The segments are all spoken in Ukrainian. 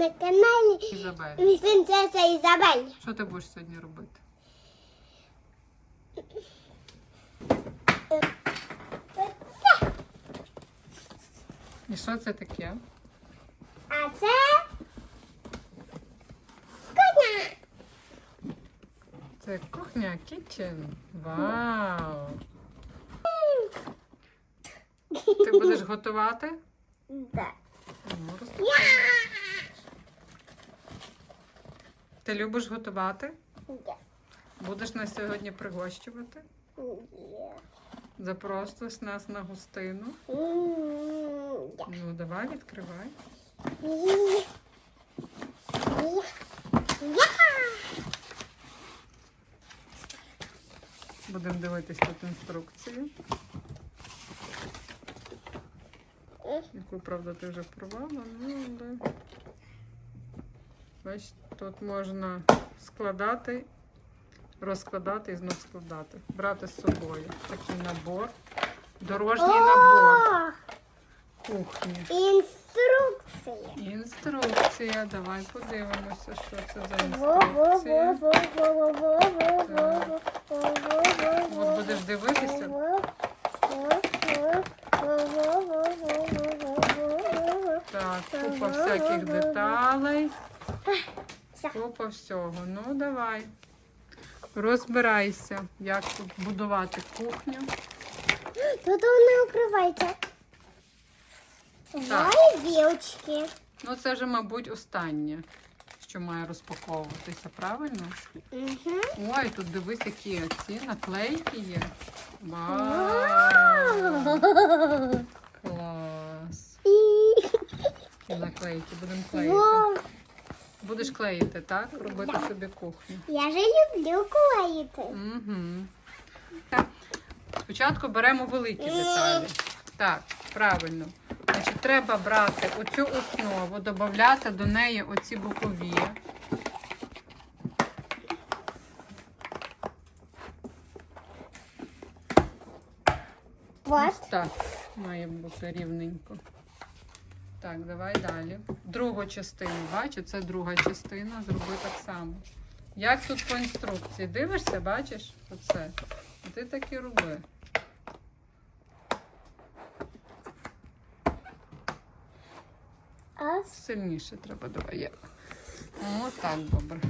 на каналі Ізабель. Принцеса Ізабель. Що ти будеш сьогодні робити? І що це таке? А це коня. Це кухня Kitchen. Вау! Ти будеш готувати? Да. Ну, роз- Я. Ти любиш готувати? Я. Будеш нас сьогодні пригощувати? Я. Запросиш нас на гостину. Я. Ну, давай, відкривай. Я. Я. Будемо дивитись тут інструкцію. Яку, правда, ти вже порвала, ну але. Бач, тут можна складати, розкладати і знов складати. Брати з собою. Такий набор. Дорожній набор кухні. інструкція. Інструкція. Давай подивимося, що це за інструкція. От будеш дивитися. Так, купа всяких деталей. Купа всього. Ну, давай. Розбирайся, як тут будувати кухню. Тут не укривайте. Давай вілочки. Ну, це вже, мабуть, останнє, що має розпаковуватися, правильно? Угу. Ой, тут дивись, які ці наклейки є. Вау! Клас! Наклейки, будемо клеїти. Будеш клеїти, так? Робити собі кухню. Я же люблю клеїти. Угу. Спочатку беремо великі деталі. Так, правильно. Значить, треба брати оцю основу, додати до неї оці бокові. Вот. Ось так має бути рівненько. Так, давай далі. Другу частину, бачу, це друга частина, зроби так само. Як тут по інструкції? Дивишся, бачиш? Оце. Ти так і роби. Сильніше треба давай. я. О, так, добре.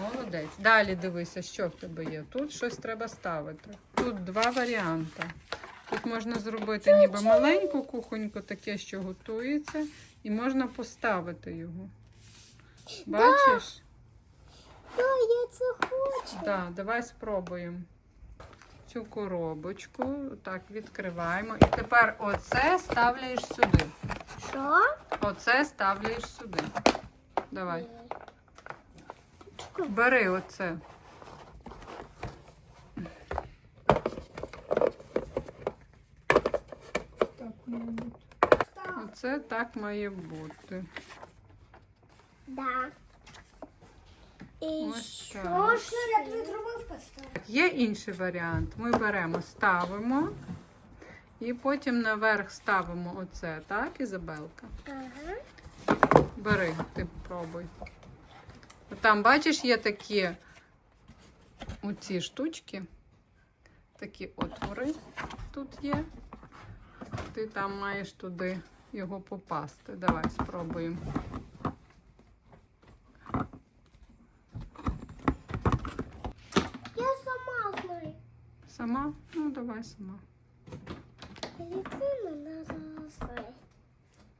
Молодець. Далі дивися, що в тебе є. Тут щось треба ставити. Тут два варіанти. Тут можна зробити ніби маленьку кухоньку, таке, що готується, і можна поставити його. Бачиш? да, я це хочу. Так, давай спробуємо. Цю коробочку так відкриваємо. І тепер оце ставляєш сюди. Що? Оце ставляєш сюди. Давай. Бери оце. Оце так має бути. Да. І Ось що так. ж я тобі зробив поставити? Є інший варіант. Ми беремо, ставимо і потім наверх ставимо оце, так, Ізабелка? Ага. Бери, ти пробуй. Там, бачиш, є такі оці штучки, такі отвори тут є. Ти там маєш туди його попасти. Давай спробуємо. Я сама знаю. Сама? Ну, давай сама.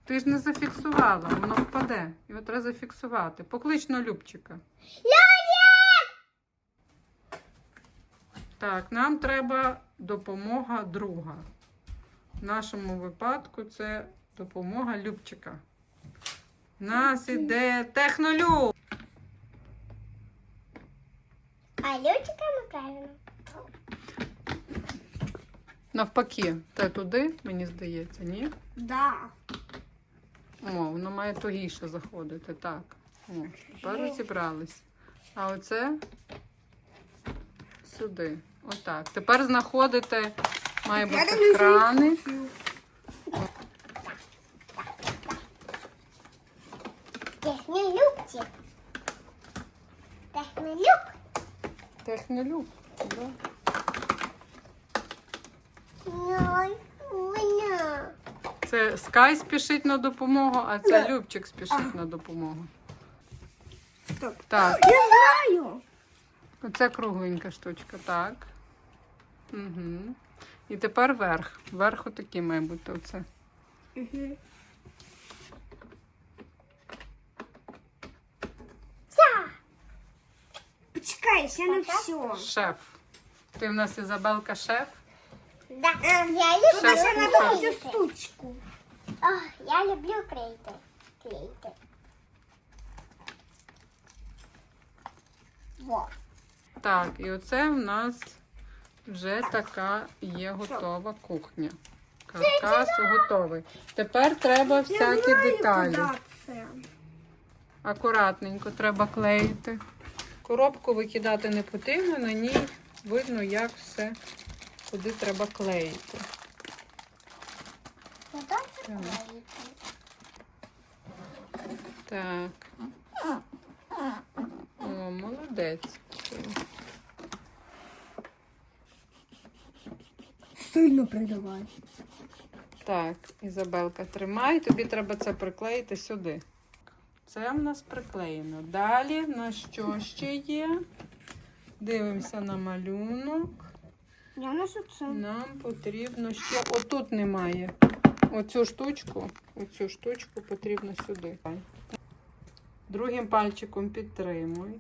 Ти ж не зафіксувала, воно впаде. Його треба зафіксувати. Поклич на Любчика. Так, нам треба допомога друга. В нашому випадку це допомога Любчика. Нас іде технолюб. А Лючика неправильно. Навпаки, те туди, мені здається, ні? Да. О, воно має тугіше заходити. Так. О, тепер розібрались. А оце сюди. Отак. Тепер знаходите, має бути краник. Технолюб. Да. Ой, Це Скай спішить на допомогу, а це Любчик спішить на допомогу. Так, Я знаю. оце кругленька штучка, так. Угу. І тепер верх. Верх отакий має бути оце. Угу. Почекай, ще не все. Шеф. Ти в нас Ізабелка шеф? Да. Я люблю Шеф Ще кухар. надо цю штучку. О, я люблю клеїти. Клеїти. Во. Так, і оце в нас вже така є готова кухня. Каркас готовий. Тепер треба Я всякі знаю, деталі. куди це. Акуратненько треба клеїти. Коробку викидати не потрібно, на ній видно, як все, куди треба клеїти. Так. клеїти. Так. О, молодець. Сильно придавай. Так, Ізабелка, тримай, тобі треба це приклеїти сюди. Це в нас приклеєно. Далі в нас що ще є? Дивимося на малюнок. Я на це. Нам потрібно ще. Отут немає. Оцю штучку, оцю штучку потрібно сюди. Другим пальчиком підтримуй.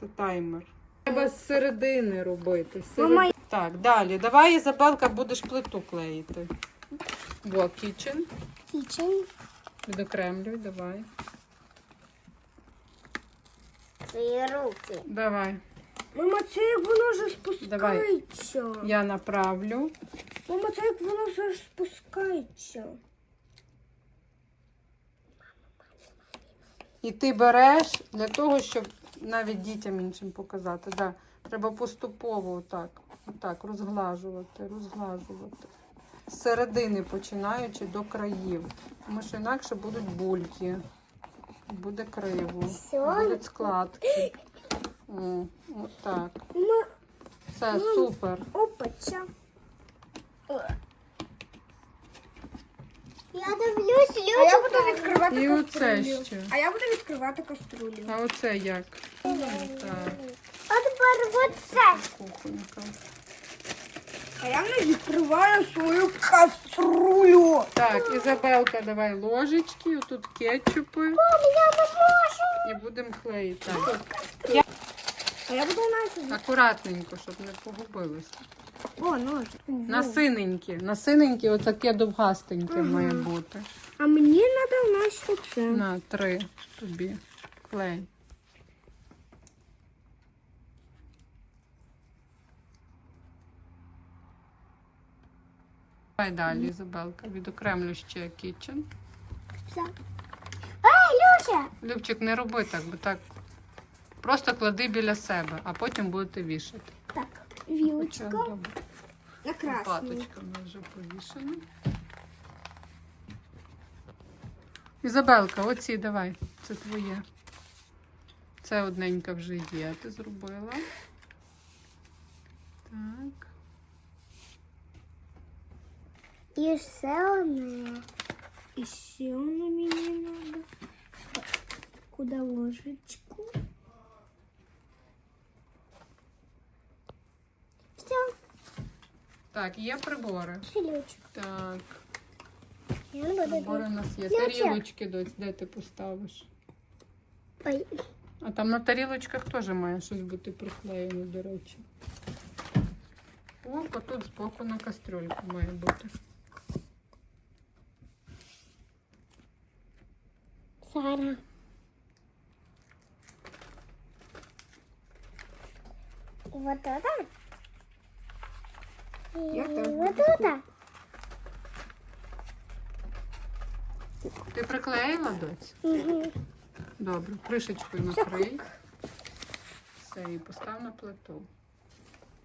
Це таймер. Треба з середини робити. серед- Так, далі. Давай, Ізабелка, будеш плиту клеїти. Бо кічен. Кічен. Відокремлюй, давай. Свої руки. Давай. Мама, це як воно вже Давай. спускається. Я направлю. Мама, це як воно вже спускається. І ти береш для того, щоб навіть дітям іншим показати. Да. Треба поступово отак, отак розглажувати, розглажувати. З середини починаючи до країв. Тому що інакше будуть бульки, буде криво, будуть складки. О, отак. Мама, Все, супер. опача. Я дивлюсь, А я буду відкривати І оце каструлю. ще. А я буду відкривати каструлю. А оце як? Так, А тепер оце. кухонька. А я не відкриваю свою каструлю. Так, Ізабелка, давай ложечки, отут кетчупи Мам, я не можу. і будемо клеїти. А я буду навіть... Акуратненько, щоб не погубилося. О, нож. На синенькі. На синенькі отаке довгастеньке має бути. А мені треба наш оце. На три тобі клей. Давай далі, Ізабелка. Відокремлю ще кічен. Все. Ей, Люся. Любчик, не роби так, бо так. Просто клади біля себе, а потім будете вішати. Так, Хоча, вілочка добре. на красну. Паточка в нас вже повішена. Ізабелка, оці давай. Це твоє. Це одненька вже є, ти зробила. Так. І все одне. І ще воно мені треба. Куди ложечку? Все. Так, є прибори. Шилючок. Так, Я не буду. прибори у нас є. Ключик. Тарілочки, доць, де ти поставиш? Ой. А там на тарілочках теж має щось бути приклеєно, до речі. О, тут збоку на кастрюльку має бути. Сара. Вот это? И вот это? Ти приклеїла, доць? Угу. Добре, кришечкою накрий. Все, і постав на плиту.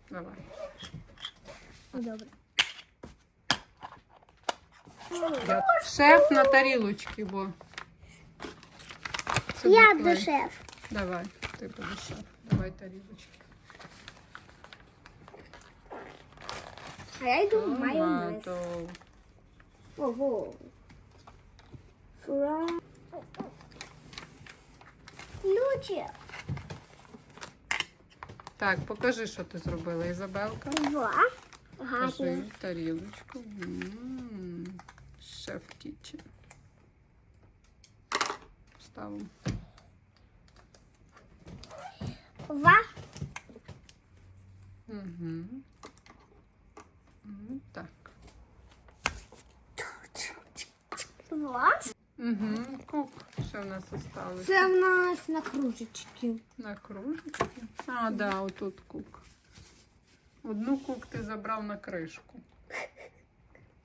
Давай. Добре. Я шеф на тарілочці, бо. Я до шеф. Давай, ти будеш шеф. Давай тарілочки. А я йду в майонез. Ого. Фра. Лючі. Так, покажи, що ти зробила, Ізабелка. Два. Покажи Гарно. тарілочку. М, Шеф кічен. Ставимо. Два. Угу. Так. Два. Угу. Кук. Що в нас осталось? Це в нас на кружечки. На кружечки. А, да, отут кук. Одну кук ти забрав на кришку.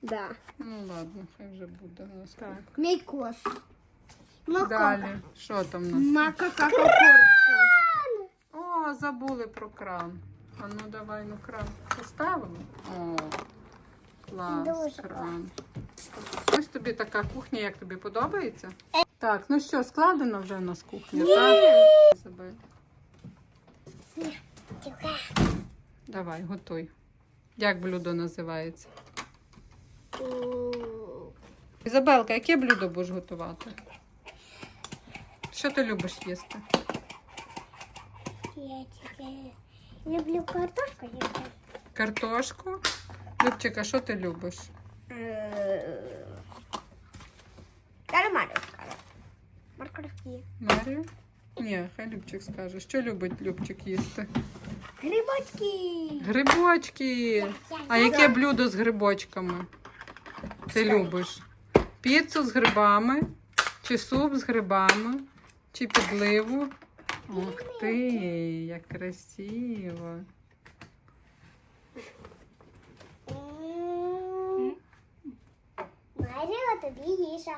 Да. Ну ладно, хай вже буде у нас. Так. Мейкос. Далі. Що там у нас? Макака забули про кран. А ну давай ну кран поставимо. О, клас, кран. Ось тобі така кухня, як тобі подобається? Так, ну що, складено вже в нас кухня, так? Давай, готуй. Як блюдо називається? Ізабелка, яке блюдо будеш готувати? Що ти любиш їсти? Я люблю картошку їсти. Картошку? Любчика, що ти любиш? Морковки. Марія? Ні, хай Любчик скаже. Що любить Любчик їсти? Грибочки. Грибочки. А яке блюдо з грибочками? Ти любиш? Піцу з грибами? Чи суп з грибами? Чи підливу? Ух ты! як красиво. Маріо, тобі їжа.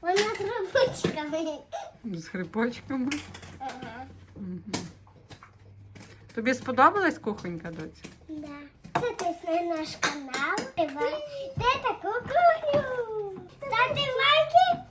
Вона з хрипочками. З хрипочками. Ага. Тобі сподобалась кухонька, доця? Да. Підписуйтесь на наш канал. Де таку кухню. Ставте лайки.